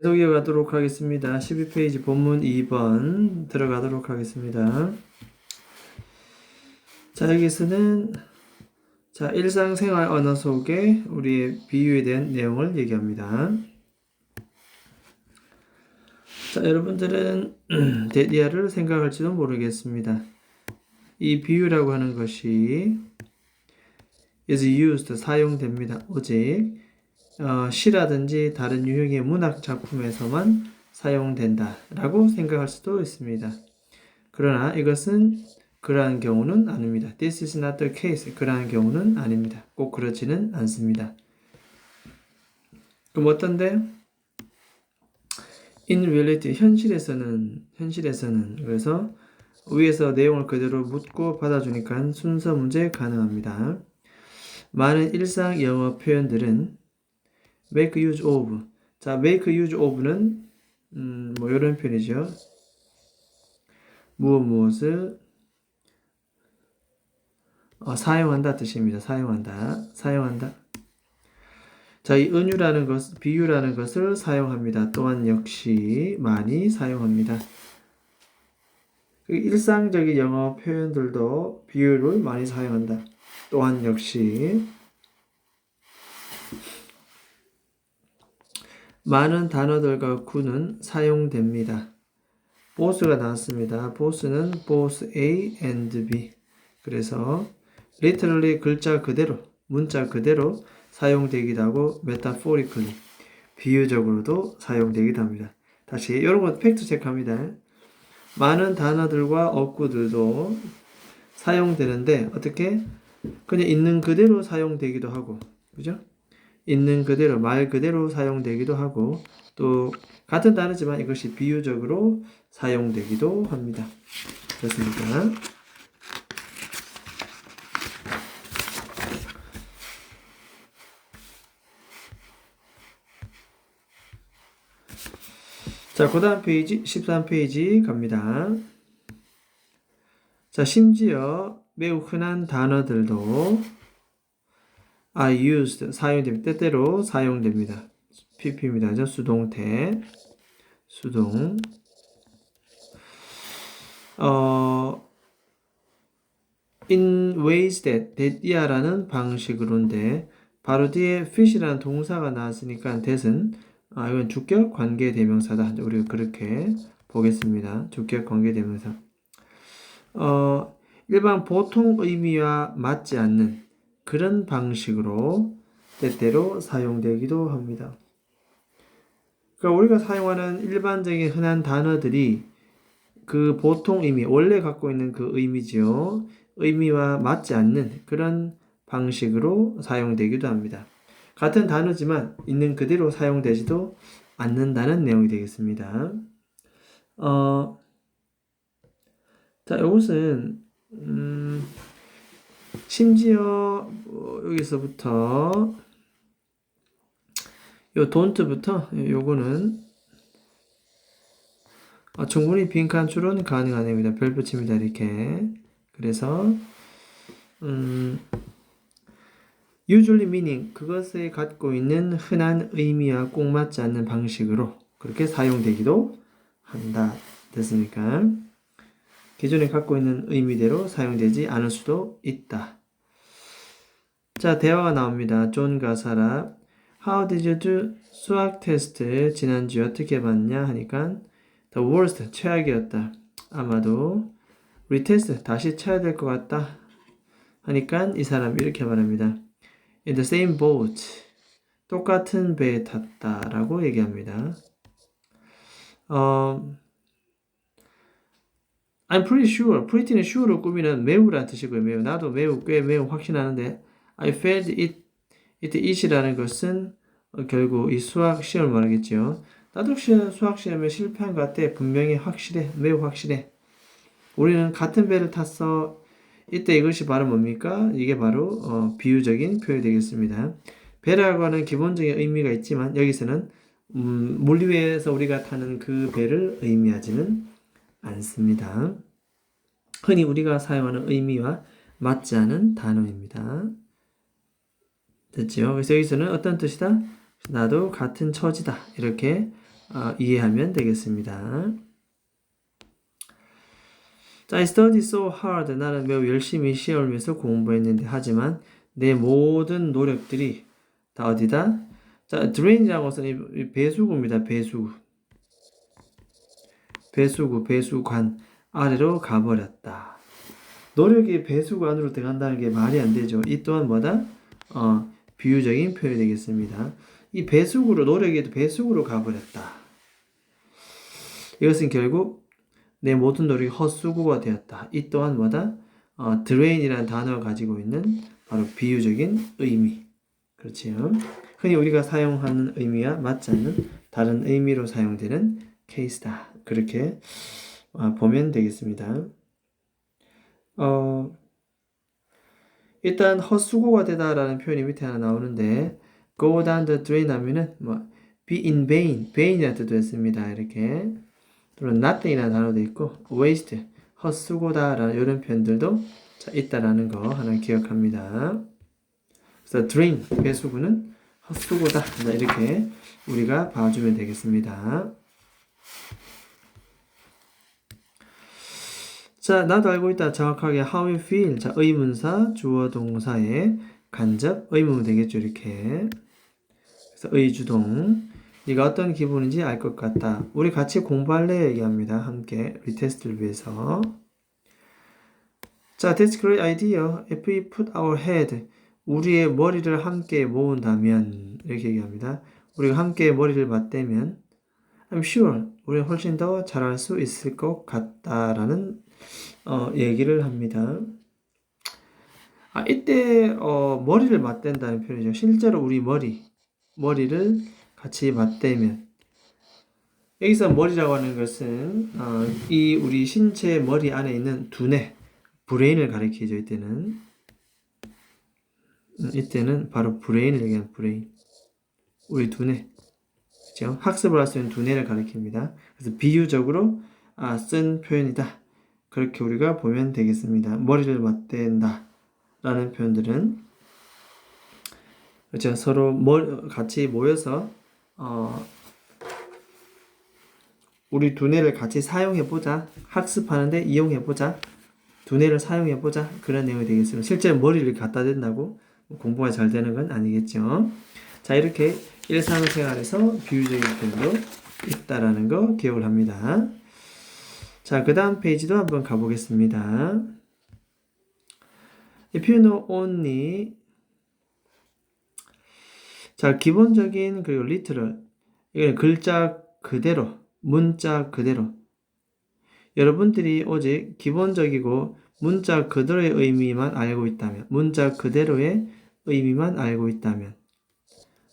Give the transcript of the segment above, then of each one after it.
계속 이어가도록 하겠습니다. 12페이지 본문 2번 들어가도록 하겠습니다. 자, 여기서는 자, 일상생활 언어 속에 우리의 비유에 대한 내용을 얘기합니다. 자, 여러분들은 데디아를 생각할지도 모르겠습니다. 이 비유라고 하는 것이 is used 사용됩니다. 오직 어, 시라든지 다른 유형의 문학 작품에서만 사용된다라고 생각할 수도 있습니다. 그러나 이것은 그러한 경우는 아닙니다. This is not the case. 그러한 경우는 아닙니다. 꼭 그렇지는 않습니다. 그럼 어떤데? In reality, 현실에서는, 현실에서는, 그래서 위에서 내용을 그대로 묻고 받아주니까 순서 문제 가능합니다. 많은 일상 영어 표현들은 make use of. 자, make use of는, 음, 뭐, 이런 표현이죠. 무엇 무엇을 어, 사용한다 뜻입니다. 사용한다. 사용한다. 자, 이 은유라는 것, 비유라는 것을 사용합니다. 또한 역시 많이 사용합니다. 그 일상적인 영어 표현들도 비유를 많이 사용한다. 또한 역시 많은 단어들과 구는 사용됩니다. 보스가 나왔습니다. 보스는 both A and B. 그래서 literally 글자 그대로, 문자 그대로 사용되기도 하고 metaphorically 비유적으로도 사용되기도 합니다. 다시 건 팩트 체크합니다. 많은 단어들과 어구들도 사용되는데 어떻게 그냥 있는 그대로 사용되기도 하고 그죠? 있는 그대로 말 그대로 사용되기도 하고 또 같은 단어지만 이것이 비유적으로 사용되기도 합니다. 그렇습니까? 자, 그 다음 페이지, 13페이지 갑니다. 자, 심지어 매우 흔한 단어들도 are used, 사용됩니다. 때때로 사용됩니다. pp입니다. 저 수동태, 수동. 어, in ways that, that이야라는 방식으로인데, 바로 뒤에 fish라는 동사가 나왔으니까 that은 아, 이건 주격 관계 대명사다. 우리가 그렇게 보겠습니다. 주격 관계 대명사. 어, 일반 보통 의미와 맞지 않는 그런 방식으로 때때로 사용되기도 합니다. 그러니까 우리가 사용하는 일반적인 흔한 단어들이 그 보통 의미, 원래 갖고 있는 그 의미지요. 의미와 맞지 않는 그런 방식으로 사용되기도 합니다. 같은 단어지만 있는 그대로 사용되지도 않는다는 내용이 되겠습니다. 어, 자, 이것은 음, 심지어 어, 여기서부터 요 don't부터 요거는 어, 충분히 빈칸 가능한 내용입니다. 별 붙입니다. 이렇게. 그래서 음, usually meaning 그것에 갖고 있는 흔한 의미와 꼭 맞지 않는 방식으로 그렇게 사용되기도 한다. 됐습니까? 기존에 갖고 있는 의미대로 사용되지 않을 수도 있다. 자, 대화가 나옵니다. 존과 사라. How did you do 수학 테스트 지난주에 어떻게 봤냐 하니까 the worst 최악이었다. 아마도 retest 다시 쳐야 될 것 같다. 하니까 이 사람이 이렇게 말합니다. in the same boat 똑같은 배에 탔다라고 얘기합니다. 어, I'm pretty sure. pretty는 sure로 꾸미는 매우란 뜻이고요. 매우. 나도 매우 꽤 매우 확신하는데 I failed it, it it이라는 것은 어, 결국 이 수학 시험을 말하겠죠. 나도 시- 수학 시험에 실패한 것 같아. 분명히 확실해. 매우 확실해. 우리는 같은 배를 탔어. 이때 이것이 바로 뭡니까? 이게 바로 어, 비유적인 표현이 되겠습니다. 배라고 하는 기본적인 의미가 있지만 여기서는 음, 물 위에서 우리가 타는 그 배를 의미하지는 않습니다. 흔히 우리가 사용하는 의미와 맞지 않은 단어입니다. 됐죠? 그래서 여기서는 어떤 뜻이다? 나도 같은 처지다. 이렇게 어, 이해하면 되겠습니다. 자, I studied so hard. 나는 매우 열심히 시험을 위해서 공부했는데 하지만 내 모든 노력들이 다 어디다? 자, drain이라고 이 배수구입니다. 배수구. 배수구, 배수관 아래로 가버렸다. 노력이 배수구 안으로 들어간다는 게 말이 안 되죠. 이 또한 뭐다? 어, 비유적인 표현이 되겠습니다. 이 배수구로 노력이 배수구로 가버렸다. 이것은 결국 내 모든 노력이 헛수고가 되었다. 이 또한 뭐다? 어, drain이라는 단어가 가지고 있는 바로 비유적인 의미. 그렇지요. 흔히 우리가 사용하는 의미와 맞지 않는 다른 의미로 사용되는 케이스다. 그렇게 어, 보면 되겠습니다. 어, 일단 헛수고가 되다라는 표현이 밑에 하나 나오는데 go down the drain 하면은 뭐 be in vain, vain이라는 뜻도 있습니다. 이렇게 또는 nothing이라는 단어도 있고 waste, 헛수고다라는 이런 표현들도 자, 있다라는 거 하나 기억합니다. 그래서 drain, 배수구는 헛수고다 자, 이렇게 우리가 봐주면 되겠습니다. 자, 나도 알고 있다. 정확하게 how you feel. 자, 의문사, 주어, 동사의 간접 의문은 되겠죠. 이렇게. 그래서 의주동. 네가 어떤 기분인지 알 것 같다. 우리 같이 공부할래 얘기합니다. 함께 리테스트를 위해서. 자, that's great idea. If we put our head, 우리의 머리를 함께 모은다면 이렇게 얘기합니다. 우리가 함께 머리를 맞대면 I'm sure 우리는 훨씬 더 잘할 수 있을 것 같다라는 어, 얘기를 합니다. 아, 이때 어, 머리를 맞댄다는 표현이죠. 실제로 우리 머리, 머리를 같이 맞대면 여기서 머리라고 하는 것은 어, 이 우리 신체 머리 안에 있는 두뇌, 브레인을 가리키죠. 이때는 음, 이때는 바로 브레인을 얘기하는 브레인, 우리 두뇌. 그렇죠? 학습을 할 수 있는 두뇌를 가리킵니다. 그래서 비유적으로 아, 쓴 표현이다. 그렇게 우리가 보면 되겠습니다. 머리를 맞댄다. 라는 표현들은 그렇죠. 서로 머, 같이 모여서 어, 우리 두뇌를 같이 사용해 보자. 학습하는데 이용해 보자. 두뇌를 사용해 보자. 그런 내용이 되겠습니다. 실제 머리를 갖다 댄다고 공부가 잘 되는 건 아니겠죠. 자, 이렇게 일상생활에서 비유적인 표현도 있다라는 거 기억을 합니다. 자, 그 다음 페이지도 한번 가보겠습니다. If you know only 자, 기본적인 그리고 literal 이건 글자 그대로 문자 그대로. 여러분들이 오직 기본적이고 문자 그대로의 의미만 알고 있다면 문자 그대로의 의미만 알고 있다면.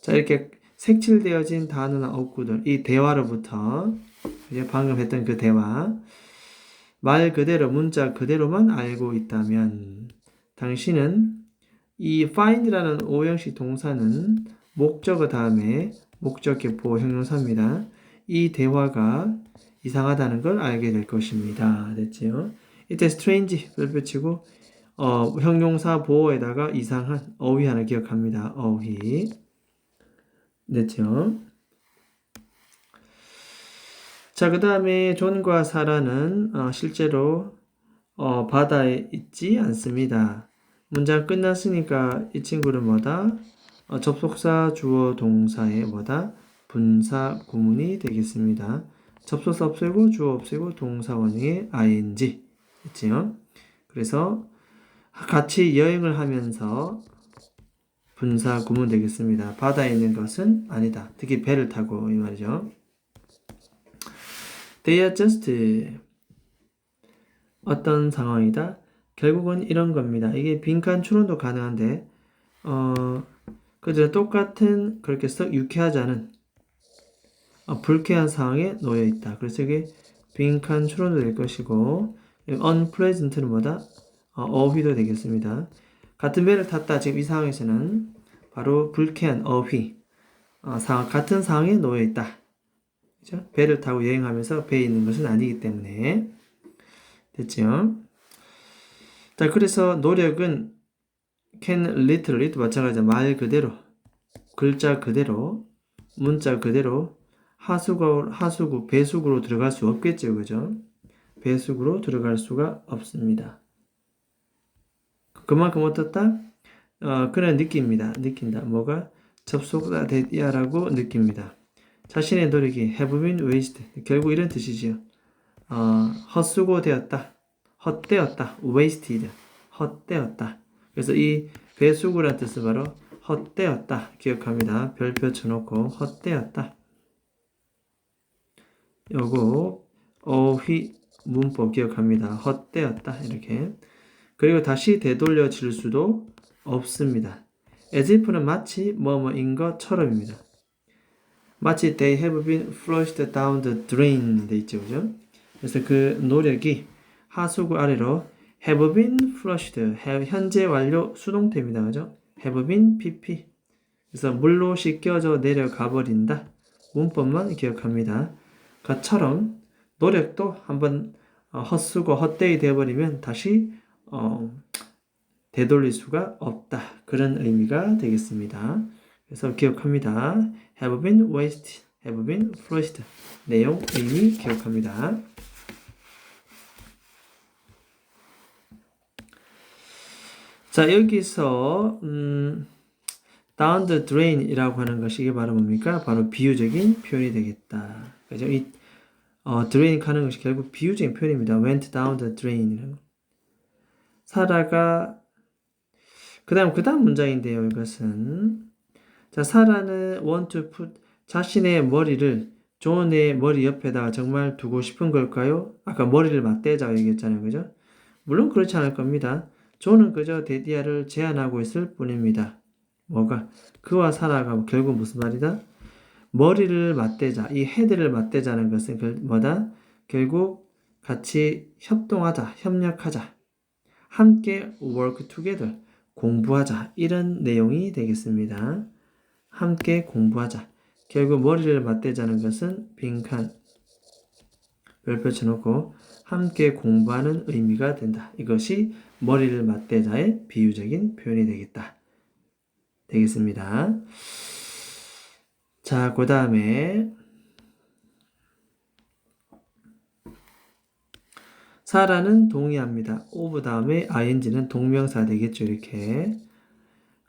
자 이렇게 색칠되어진 단어나 어구들 이 대화로부터 이제 방금 했던 그 대화 말 그대로 문자 그대로만 알고 있다면 당신은 이 find라는 오형식 동사는 목적어 다음에 목적격 보호 형용사입니다. 이 대화가 이상하다는 걸 알게 될 것입니다. 됐지요? 이때 strange를 붙이고 어, 형용사 보호에다가 이상한 어휘 하나 기억합니다. 어휘. 됐죠? 자, 그 다음에 존과 사라는 어, 실제로 어, 바다에 있지 않습니다. 문장 끝났으니까 이 친구는 뭐다? 어, 접속사 주어 동사의 뭐다? 분사 구문이 되겠습니다. 접속사 없애고 주어 없애고 동사 원형의 ing 있지요? 그래서 같이 여행을 하면서 분사 구문 되겠습니다. 바다에 있는 것은 아니다. 특히 배를 타고 이 말이죠. They are just 어떤 상황이다? 결국은 이런 겁니다. 이게 빈칸 추론도 가능한데 어 그저 똑같은 그렇게 썩 유쾌하지 않은 어, 불쾌한 상황에 놓여 있다. 그래서 이게 빈칸 추론도 될 것이고 unpleasant는 뭐다? 어, 어휘도 되겠습니다. 같은 배를 탔다. 지금 이 상황에서는 바로 불쾌한 어휘 어, 상황, 같은 상황에 놓여 있다. 그죠? 배를 타고 여행하면서 배에 있는 것은 아니기 때문에 됐죠? 자, 그래서 노력은 can literally도 마찬가지로 말 그대로 글자 그대로 문자 그대로 하수구, 하수구, 배수구로 들어갈 수 없겠죠. 그죠? 배수구로 들어갈 수가 없습니다. 그만큼 어떻다? 어, 그런 느낍니다. 느낀다. 뭐가? 접속되야라고 느낍니다. 자신의 노력이 have been wasted. 결국 이런 뜻이지요. 어, 헛수고 되었다. 헛되었다. wasted. 헛되었다. 그래서 이 배수구란 뜻은 바로 헛되었다. 기억합니다. 별표 쳐놓고 헛되었다. 요거 어휘 문법 기억합니다. 헛되었다. 이렇게. 그리고 다시 되돌려 질 수도 없습니다. as if는 마치 뭐뭐인 것처럼입니다. 마치 they have been flushed down the drain 돼 있죠. 그죠? 그래서 그 노력이 하수구 아래로 have been flushed have, 현재 완료 수동태입니다. 그죠? have been pp 그래서 물로 씻겨져 내려가 버린다. 문법만 기억합니다. 그처럼 노력도 한번 어, 헛수고 헛되이 되어버리면 다시 어, 되돌릴 수가 없다. 그런 의미가 되겠습니다. 그래서 기억합니다. have been wasted, have been flushed. 내용, 의미 기억합니다. 자, 여기서, 음, down the drain이라고 하는 것이 이게 바로 뭡니까? 바로 비유적인 표현이 되겠다. 그죠? 이, 어, drain 가는 것이 결국 비유적인 표현입니다. went down the drain. 사라가, 그 다음, 그 다음 문장인데요, 이것은. 자, 사라는 want to put 자신의 머리를 존의 머리 옆에다가 정말 두고 싶은 걸까요? 아까 머리를 맞대자고 얘기했잖아요. 그죠? 물론 그렇지 않을 겁니다. 존은 그저 데디아를 제안하고 있을 뿐입니다. 뭐가? 그와 사라가 결국 무슨 말이다? 머리를 맞대자, 이 헤드를 맞대자는 것은 결, 뭐다? 결국 같이 협동하자, 협력하자, 함께 work together, 공부하자, 이런 내용이 되겠습니다. 함께 공부하자. 결국 머리를 맞대자는 것은 빈칸, 별표 쳐놓고 함께 공부하는 의미가 된다. 이것이 머리를 맞대자의 비유적인 표현이 되겠다. 되겠습니다. 자, 그 다음에 사라는 동의합니다. 오브 다음에 ing는 동명사 되겠죠. 이렇게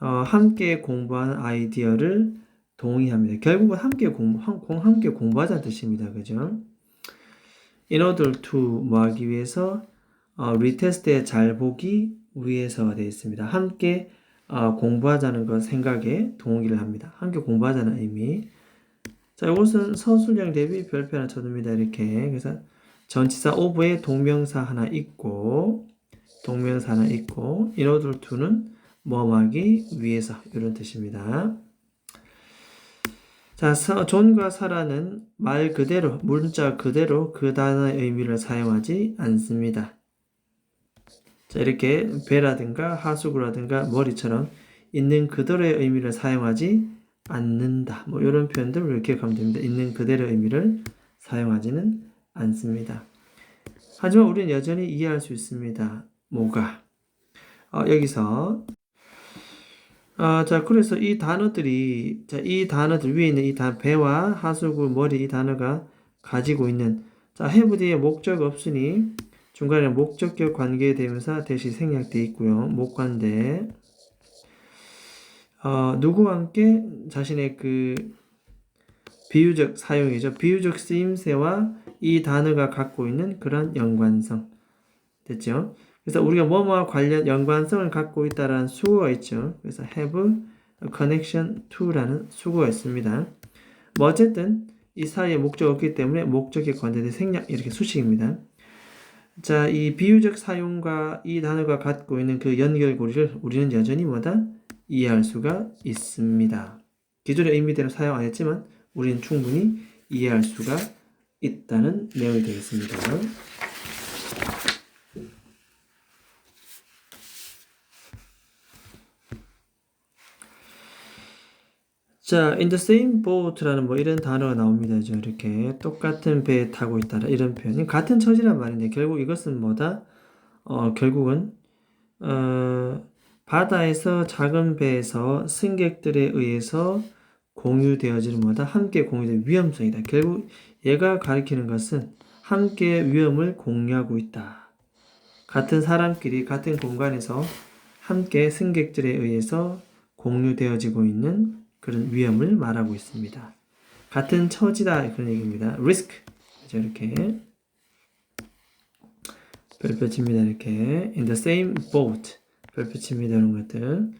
어, 함께 공부하는 아이디어를 동의합니다. 결국은 함께 공부, 함께 공부하자는 뜻입니다. 그죠? In order to 뭐 하기 위해서 어, 리테스트에 잘 보기 위해서 되어 있습니다. 함께 어, 공부하자는 것 생각에 동의를 합니다. 함께 공부하자는 의미. 자, 이것은 서술형 대비 별표 하나 쳐둡니다. 이렇게. 그래서 전치사 오브에 동명사 하나 있고, 동명사 하나 있고, in order to는 뭐하기 위해서 이런 뜻입니다. 자, 서, 존과 사라는 말 그대로, 문자 그대로 그 단어의 의미를 사용하지 않습니다. 자, 이렇게 배라든가 하수구라든가 머리처럼 있는 그대로의 의미를 사용하지 않는다. 뭐 이런 표현들을 기억하면 됩니다. 있는 그대로의 의미를 사용하지는 않습니다. 하지만 우리는 여전히 이해할 수 있습니다. 뭐가? 어, 여기서 어, 자 그래서 이 단어들이 자, 이 단어들 위에 있는 이 단, 배와 하수구 머리 이 단어가 가지고 있는 자 have 뒤에 목적 없으니 중간에 목적격 관계 대명사 대시 생략되어 있고요. 목관대 어, 누구와 함께 자신의 그 비유적 사용이죠. 비유적 쓰임새와 이 단어가 갖고 있는 그런 연관성 됐죠. 그래서 우리가 뭐뭐와 관련 연관성을 갖고 있다라는 수고가 있죠. 그래서 have connection to라는 수고가 있습니다. 뭐 어쨌든 이 사이에 목적이 없기 때문에 목적의 관대대 생략 이렇게 수식입니다. 자, 이 비유적 사용과 이 단어가 갖고 있는 그 연결고리를 우리는 여전히 뭐다? 이해할 수가 있습니다. 기존의 의미대로 사용 안 했지만 우리는 충분히 이해할 수가 있다는 내용이 되겠습니다. 자, in the same boat라는 뭐 이런 단어가 나옵니다. 이렇게 똑같은 배에 타고 있다 이런 표현. 같은 처지란 말인데 결국 이것은 뭐다? 어, 결국은 어, 바다에서 작은 배에서 승객들에 의해서 공유되어지는 뭐다? 함께 공유된 위험성이다. 결국 얘가 가리키는 것은 함께 위험을 공유하고 있다. 같은 사람끼리 같은 공간에서 함께 승객들에 의해서 공유되어지고 있는 그런 위험을 말하고 있습니다. 같은 처지다 그런 얘기입니다. risk. 이렇게. 별표칩니다 이렇게. In the same boat. 별표칩니다 이런 것들.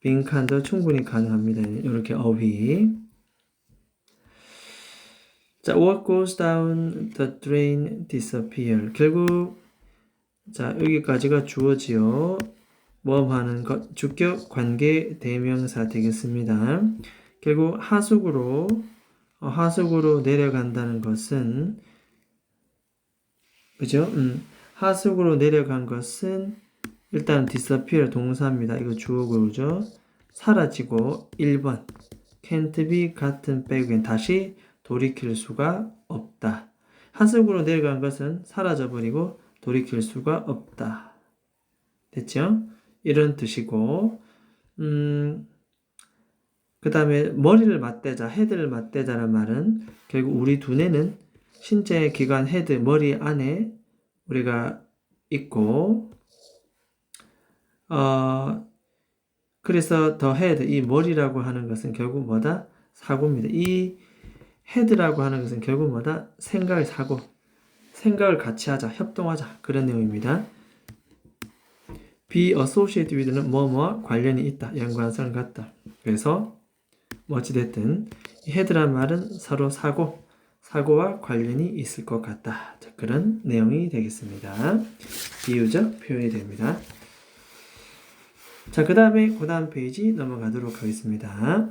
빈칸도 충분히 가능합니다. 이렇게 어휘. 자 what goes down the drain disappear. 결국 자 여기까지가 주어지요 모험하는 것 주격 관계 대명사 되겠습니다. 결국 하수구로 어, 하수구로 내려간다는 것은 그죠? 음, 하수구로 내려간 것은 일단 disappear 동사입니다. 이거 주어고 그죠? 사라지고 1번 can't be 같은 백은 다시 돌이킬 수가 없다. 하수구로 내려간 것은 사라져 버리고 돌이킬 수가 없다. 됐죠? 이런 뜻이고 음, 그 다음에 머리를 맞대자, 헤드를 맞대자란 말은 결국 우리 두뇌는 신체 기관 헤드, 머리 안에 우리가 있고 어, 그래서 더 헤드, 이 머리라고 하는 것은 결국 뭐다? 사고입니다. 이 헤드라고 하는 것은 결국 뭐다? 생각의 사고. 생각을 같이 하자, 협동하자. 그런 내용입니다. Be associated with는 뭐뭐와 관련이 있다. 연관성을 갖다. 그래서 뭐 어찌됐든 이 헤드란 말은 서로 사고, 사고와 관련이 있을 것 같다. 자, 그런 내용이 되겠습니다. 비유적 표현이 됩니다. 자, 그 다음에 그 다음 페이지 넘어가도록 하겠습니다.